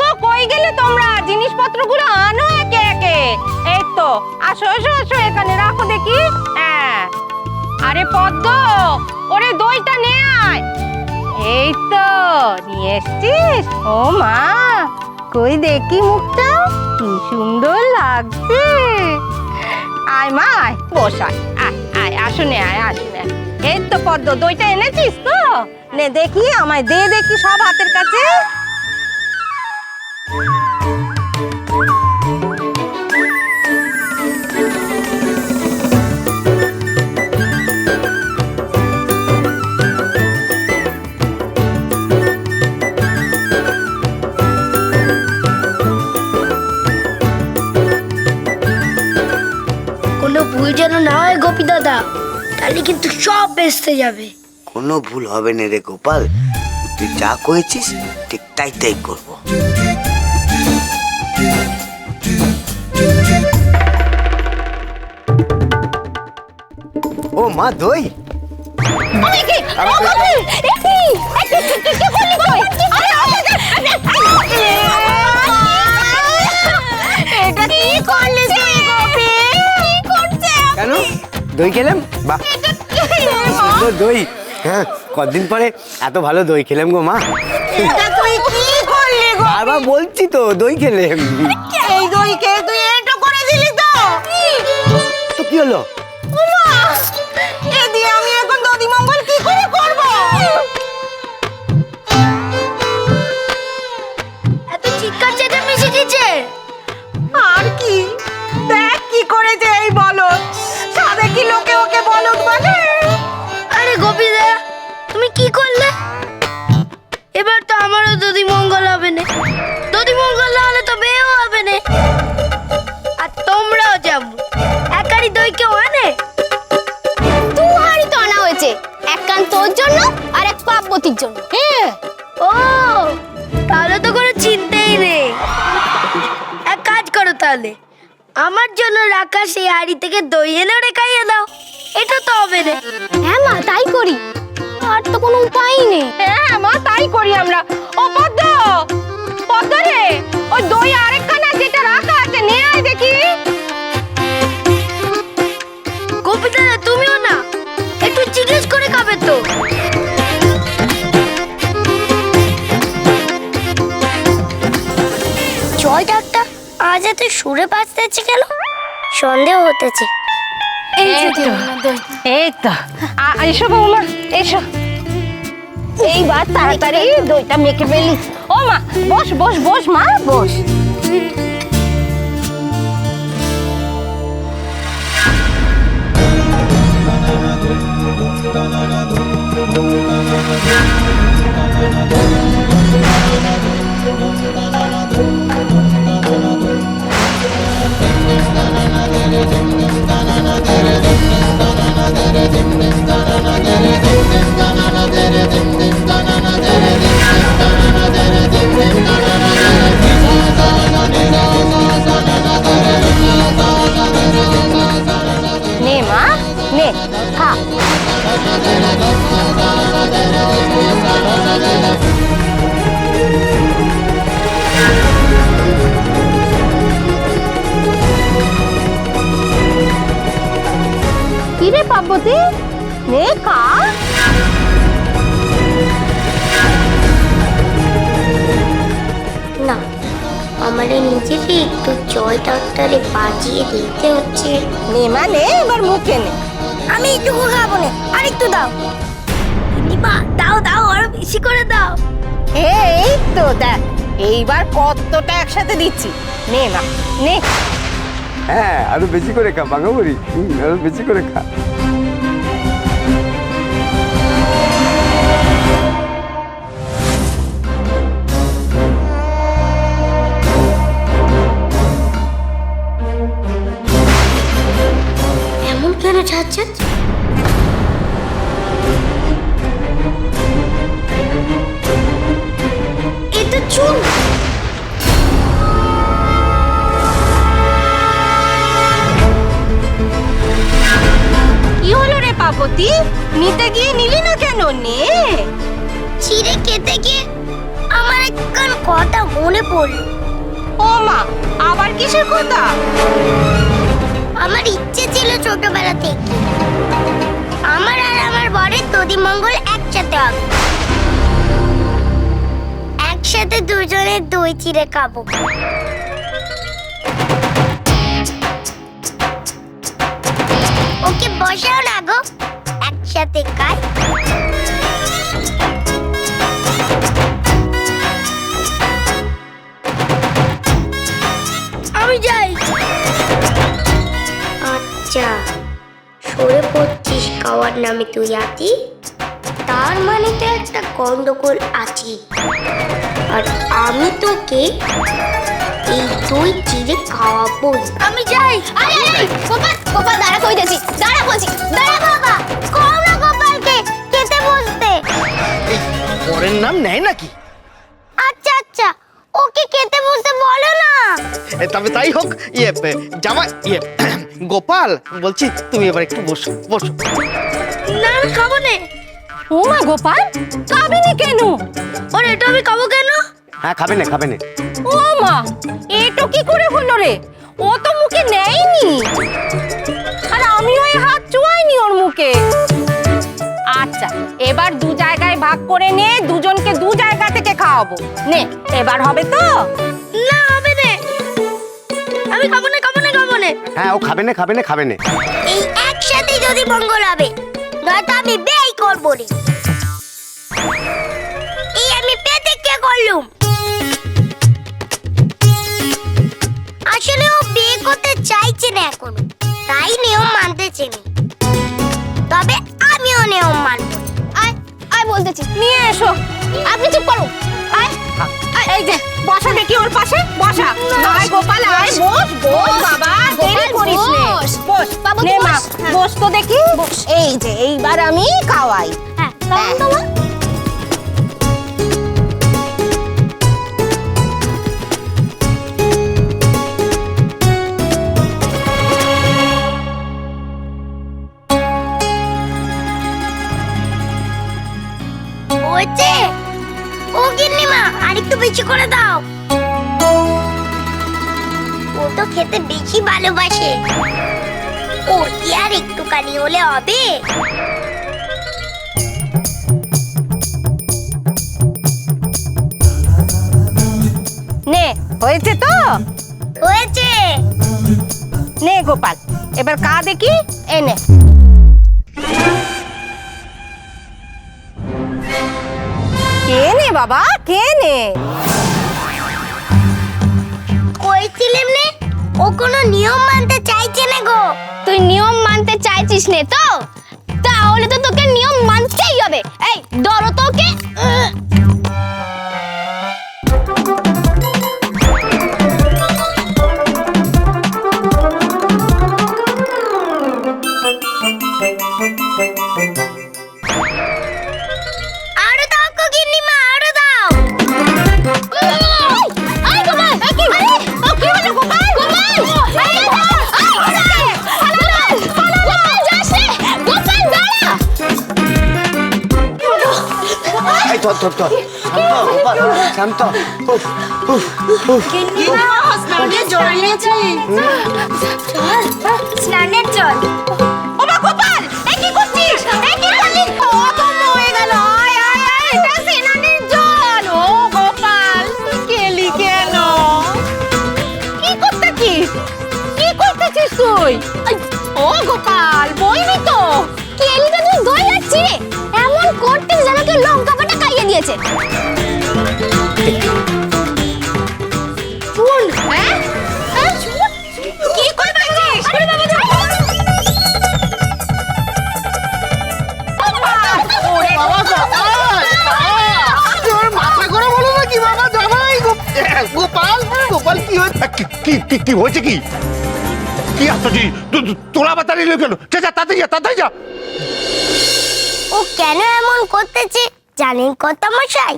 গো, কই গেলে তোমরা? জিনিসপত্রগুলো আনো একে একে। এই তো, আসো এখানে রাখো দেখি। হ্যাঁ। আরে পদ্ম, ওরে দইটা নে আয়। এই তো, নিয়ে এসছিস? ও মা, কই দেখি মুখটা? কি সুন্দর লাগছে। আয় মা, আয়, বস, আয় আয় আসুনে আয় আসুনে। এই তো পদ্ম, দইটা এনেছিস তো? নে দেখি, আমায় দে দেখি সব হাতের কাছে। কোনো ভুল যেন না হয়, গোপী দাদা, তাহলে কিন্তু যাবে। কোনো ভুল হবে না রে গোপাল। তুই যা করেছিস, ঠিক তাই তাই করব। মা দই। কেন? দই খেলাম? বাহ। দই। হ্যাঁ কদিন পরে এত ভালো দই খেলাম গো মা। এটা তুই কি করলি গো? বারবার বলছি তো দই খেলে এই দই খেয়ে তুই এটা করে দিলি তো? তো কি হলো? একারি দই কেউ আনে? দু হাড়ি তো আনা হয়েছে। এক কান তোর জন্য আর এক পার্বতীর জন্য। হ্যাঁ। ও তাহলে তো কোনো চিন্তাই নেই। এক কাজ করো তাহলে। আমার জন্য রাখা সেই হাড়ি থেকে দই এনে ওরে খাইয়ে দাও। এটা তো হবে না। হ্যাঁ মা তাই করি। আর তো কোনো উপায় নেই। হ্যাঁ মা তাই করি আমরা। ও জয় ডাক্তার। আজ এত সুরে বাজতেছে কেন? সন্দেহ হতেছে। এই তো। এই তো। এসো বৌমা এসো। এইবার তাড়াতাড়ি দইটা মেখে ফেলি। ও মা বস বস বস মা বস। পার্বতী নে খা। না আমার নিজেকে একটু জয় ডাক্তারে বাজিয়ে দিতে হচ্ছে। নে মা নে এবার মুখে নে। আমি একটু খাব না আর একটু দাও। নিমা দাও দাও আরও বেশি করে দাও। এই তো দেখ এইবার কতটা একসাথে দিচ্ছি। নে মা নে। হ্যাঁ আরও বেশি করে খা বাঙাবুড়ি আরও বেশি করে খা। হলো নিতে গিয়ে নিলি না কেন নে? ছিঁড়ে খেতে গিয়ে আমার একখান কথা মনে পড়ল। ও মা আবার কিসের কথা? আমার ইচ্ছে ছিল ছোটবেলা থেকে। আমার আর আমার বরের দদি মঙ্গল একসাথে হবে। একসাথে দুজনের দই চিড়ে খাব। ওকে বসাও না গো। একসাথে খাই আমি যাই। আচ্ছা সরে পড়ছিস খাওয়ার নামে তুই আতি? তার মানে তো একটা গন্ডগোল আছে। আর আমি তোকে এই দই চিড়ে খাওয়াবো আমি যাই। আরে আরে গোপাল গোপাল দাঁড়া কইতেছি। দাঁড়া নেয় নাকি? আচ্ছা আচ্ছা। ওকে খেতে বসতে বলো না। এ, তবে তাই হোক ইয়ে এ, জামা ইয়ে গোপাল বলছি তুমি এবার একটু বসো বসো। না আমি খাব না। ও মা গোপাল খাবি না কেন? ওর এটা আমি খাব কেন? হ্যাঁ খাবে না খাবে না। ও মা এটো কি করে হলো রে? ও তো মুখে নেয়নি। আর আমিও এই হাত চুয়াইনি ওর মুখে। আচ্ছা এবার দু জায়গায় ভাগ করে নে দুজনকে দু জায়গা থেকে খাওয়াবো। নে এবার হবে তো? না হবে না। আমি খাব না খাব না খাব না। হ্যাঁ ও খাবে না খাবে না খাবে না। এই একসাথে যদি মঙ্গল হবে নয়তো আমি বেই করব রে এই আমি পেতে কে করলুম। আসলে ও বিয়ে করতে চাইছে না এখন তাই নিয়ম মানতেছে না। তবে আয় বলতেছি নিয়ে এসো। আপনি চুপ করো। আয় এই যে বসা দেখি ওর পাশে বসা। আয় গোপাল আয়। বস বস বাবা দেরি করিস নে। বস। নে মা বস। বস তো দেখি। এই যে এইবার আমি খাওয়াই। হ্যাঁ বেশি ভালোবাসে? ও কি আর একটুখানি হলে হবে? নে হয়েছে তো? হয়েছে। নে গোপাল এবার কা দেখি এনে কে নে বাবা কে নে? কইছিলাম নে ও কোনো নিয়ম মানতে চাইছে না গো। তুই নিয়ম মানতে চাইছিস নে তো? তাহলে তো তোকে নিয়ম মানতেই হবে। এই, ধরো তোকে। ধর ধর ধর শান্ত গোপাল শান্ত উফ, উফ, উফ। স্নানের জল ওমা গোপাল এ কি করছিস এ কি করলি তো মরে গেল আয় আয় আয় এটা সেনানির জল ও গোপাল গোপাল গোপাল কি হয়েছে? কি কি কি কি হয়েছে কি? কি আসছি তোরা আবার দাঁড়িয়ে কেন? যা যা তাড়াতাড়ি যা তাড়াতাড়ি যা। ও কেন এমন করতেছে? জানেন কর্তা মশাই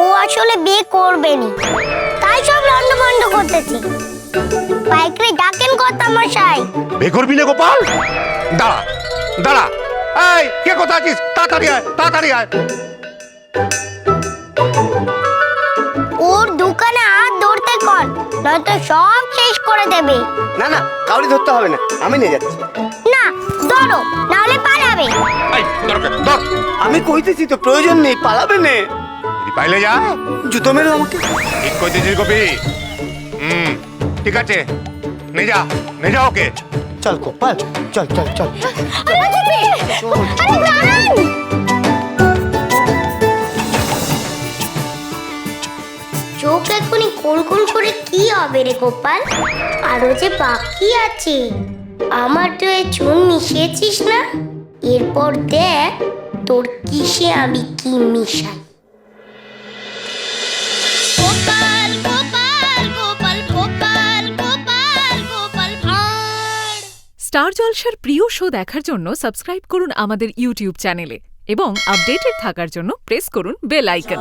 ও আসলে বিয়ে করবেনি। তাই সব লন্ড বন্ড করতেছে। বাইকরে ডাকেন কর্তা মশাই বে করবি না গোপাল? দাঁড়া দাঁড়া। এই কে কথা আছিস? তাড়াতাড়ি আয় তাড়াতাড়ি আয়। ও নয়তো সব শেষ করে দেবে। না না কাউরি ধরতে হবে না। আমি নিয়ে যাচ্ছি। না ধরো নাহলে পালাবে। এই দরকার ধর। আমি কইতেছি তো প্রয়োজন নেই পালাবে নে। যদি পাইলে যা। জুতো মেরো আমাকে। ঠিক কইতেছিস গোপি। হুম ঠিক আছে। নে যা নে যা ওকে। চল গোপাল চল চল চল। আরে গোপি আরে দাঁড়ান। চোখ এখনই কোন কোন করে কি হবে রে গোপাল? আরও যে বাকি আছে। আমার তো এ চুন মিশিয়েছিস না? এরপর দেখ তোর কিসে আমি কি মিশাই। গোপাল গোপাল গোপাল গোপাল গোপাল গোপাল ভাঁড়। স্টার জলসার প্রিয় শো দেখার জন্য সাবস্ক্রাইব করুন আমাদের ইউটিউব চ্যানেলে এবং আপডেটেড থাকার জন্য প্রেস করুন বেল আইকন।